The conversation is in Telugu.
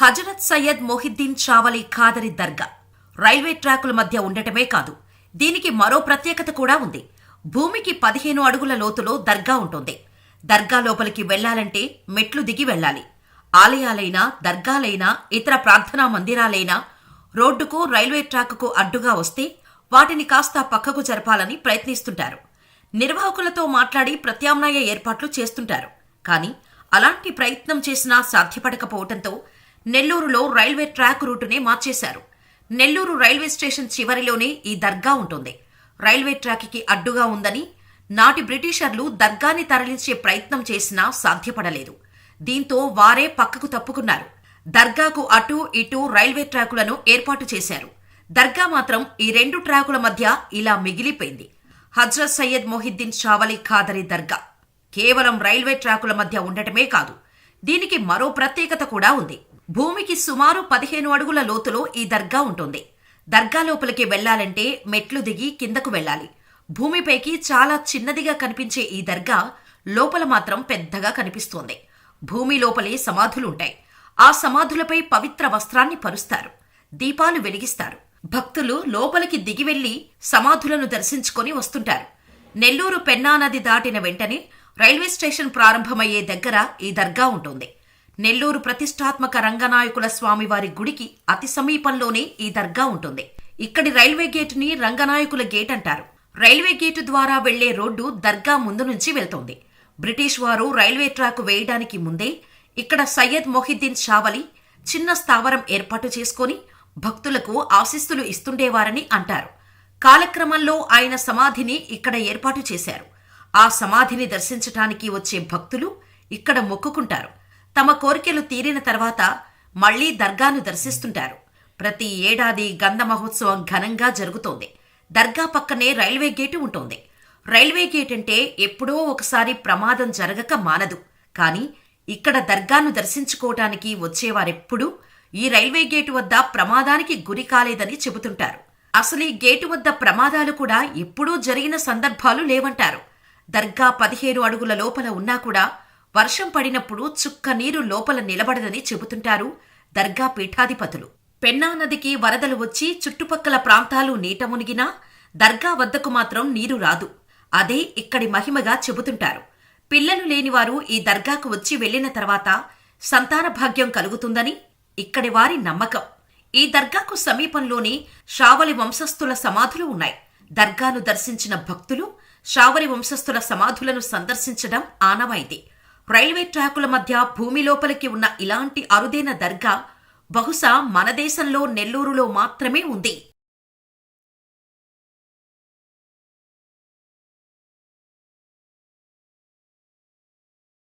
హజరత్ సయ్యద్ మొహిద్దీన్ చావలి ఖాదరి దర్గా. రైల్వే ట్రాకుల మధ్య ఉండటమే కాదు దీనికి మరో ప్రత్యేకత కూడా ఉంది. భూమికి పదిహేను అడుగుల లోతులో దర్గా ఉంటుంది. దర్గా లోపలికి వెళ్ళాలంటే మెట్లు దిగి వెళ్ళాలి. ఆలయాలైనా దర్గాలైనా ఇతర ప్రార్థనా మందిరాలైనా రోడ్డుకు రైల్వే ట్రాక్కు అడ్డుగా వస్తే వాటిని కాస్త పక్కకు జరపాలని ప్రయత్నిస్తుంటారు. నిర్వాహకులతో మాట్లాడి ప్రత్యామ్నాయ ఏర్పాట్లు చేస్తుంటారు. కానీ అలాంటి ప్రయత్నం చేసినా సాధ్యపడకపోవటంతో నెల్లూరులో రైల్వే ట్రాక్ రూటునే మార్చేశారు. నెల్లూరు రైల్వే స్టేషన్ చివరిలోనే ఈ దర్గా ఉంటుంది. రైల్వే ట్రాక్కి అడ్డుగా ఉందని నాటి బ్రిటిషర్లు దర్గాని తరలించే ప్రయత్నం చేసినా సాధ్యపడలేదు. దీంతో వారే పక్కకు తప్పుకున్నారు. దర్గాకు అటు ఇటు రైల్వే ట్రాకులను ఏర్పాటు చేశారు. దర్గా మాత్రం ఈ రెండు ట్రాకుల మధ్య ఇలా మిగిలిపోయింది. హజ్రత్ సయ్యద్ మొహిద్దీన్ షావలి ఖాదరి దర్గా కేవలం రైల్వే ట్రాకుల మధ్య ఉండటమే కాదు దీనికి మరో ప్రత్యేకత కూడా ఉంది. భూమికి సుమారు పదిహేను అడుగుల లోతులో ఈ దర్గా ఉంటుంది. దర్గా లోపలికి వెళ్ళాలంటే మెట్లు దిగి కిందకు వెళ్ళాలి. భూమిపైకి చాలా చిన్నదిగా కనిపించే ఈ దర్గా లోపల మాత్రం పెద్దగా కనిపిస్తోంది. భూమి లోపలే సమాధులుంటాయి. ఆ సమాధులపై పవిత్ర వస్త్రాన్ని పరుస్తారు. దీపాలు వెలిగిస్తారు. భక్తులు లోపలికి దిగి వెళ్ళి సమాధులను దర్శించుకొని వస్తుంటారు. నెల్లూరు పెన్నా నది దాటిన వెంటనే రైల్వే స్టేషన్ ప్రారంభమయ్యే దగ్గర ఈ దర్గా ఉంటుంది. నెల్లూరు ప్రతిష్టాత్మక రంగనాయకుల స్వామివారి గుడికి అతి సమీపంలోనే ఈ దర్గా ఉంటుంది. ఇక్కడి రైల్వే గేటుని రంగనాయకుల గేట్ అంటారు. రైల్వే గేటు ద్వారా వెళ్ళే రోడ్డు దర్గా ముందు నుంచి వెళ్తోంది. బ్రిటిష్ వారు రైల్వే ట్రాక్ వేయడానికి ముందే ఇక్కడ సయ్యద్ మొహిద్దీన్ షావలి చిన్న స్థావరం ఏర్పాటు చేసుకొని భక్తులకు ఆశిస్తులు ఇస్తుండేవారని అంటారు. కాలక్రమంలో ఆయన సమాధిని ఇక్కడ ఏర్పాటు చేశారు. ఆ సమాధిని దర్శించటానికి వచ్చే భక్తులు ఇక్కడ మొక్కుకుంటారు. తమ కోరికలు తీరిన తర్వాత మళ్ళీ దర్గాను దర్శిస్తుంటారు. ప్రతి ఏడాది గంధ మహోత్సవం ఘనంగా జరుగుతోంది. దర్గా పక్కనే రైల్వే గేటు ఉంటుంది. రైల్వే గేట్ అంటే ఎప్పుడో ఒకసారి ప్రమాదం జరగక మానదు. కానీ ఇక్కడ దర్గాను దర్శించుకోవటానికి వచ్చేవారెప్పుడూ ఈ రైల్వే గేటు వద్ద ప్రమాదానికి గురి కాలేదని చెబుతుంటారు. అసలు ఈ గేటు వద్ద ప్రమాదాలు కూడా ఎప్పుడూ జరిగిన సందర్భాలు లేవంటారు. దర్గా పదిహేను అడుగుల లోపల ఉన్నా కూడా వర్షం పడినప్పుడు చుక్క నీరు లోపల నిలబడదని చెబుతుంటారు దర్గా పీఠాధిపతులు. పెన్నా నదికి వరదలు వచ్చి చుట్టుపక్కల ప్రాంతాలు నీట మునిగినా దర్గా వద్దకు మాత్రం నీరు రాదు. అదే ఇక్కడి మహిమగా చెబుతుంటారు. పిల్లలు లేనివారు ఈ దర్గాకు వచ్చి వెళ్ళిన తర్వాత సంతాన భాగ్యం కలుగుతుందని ఇక్కడి వారి నమ్మకం. ఈ దర్గాకు సమీపంలోని షావలి వంశస్థుల సమాధులు ఉన్నాయి. దర్గాను దర్శించిన భక్తులు షావలి వంశస్థుల సమాధులను సందర్శించడం ఆనవాయితీ. రైల్వే ట్రాకుల మధ్య భూమి లోపలికి ఉన్న ఇలాంటి అరుదైన దర్గా బహుశా మన దేశంలో నెల్లూరులో మాత్రమే ఉంది.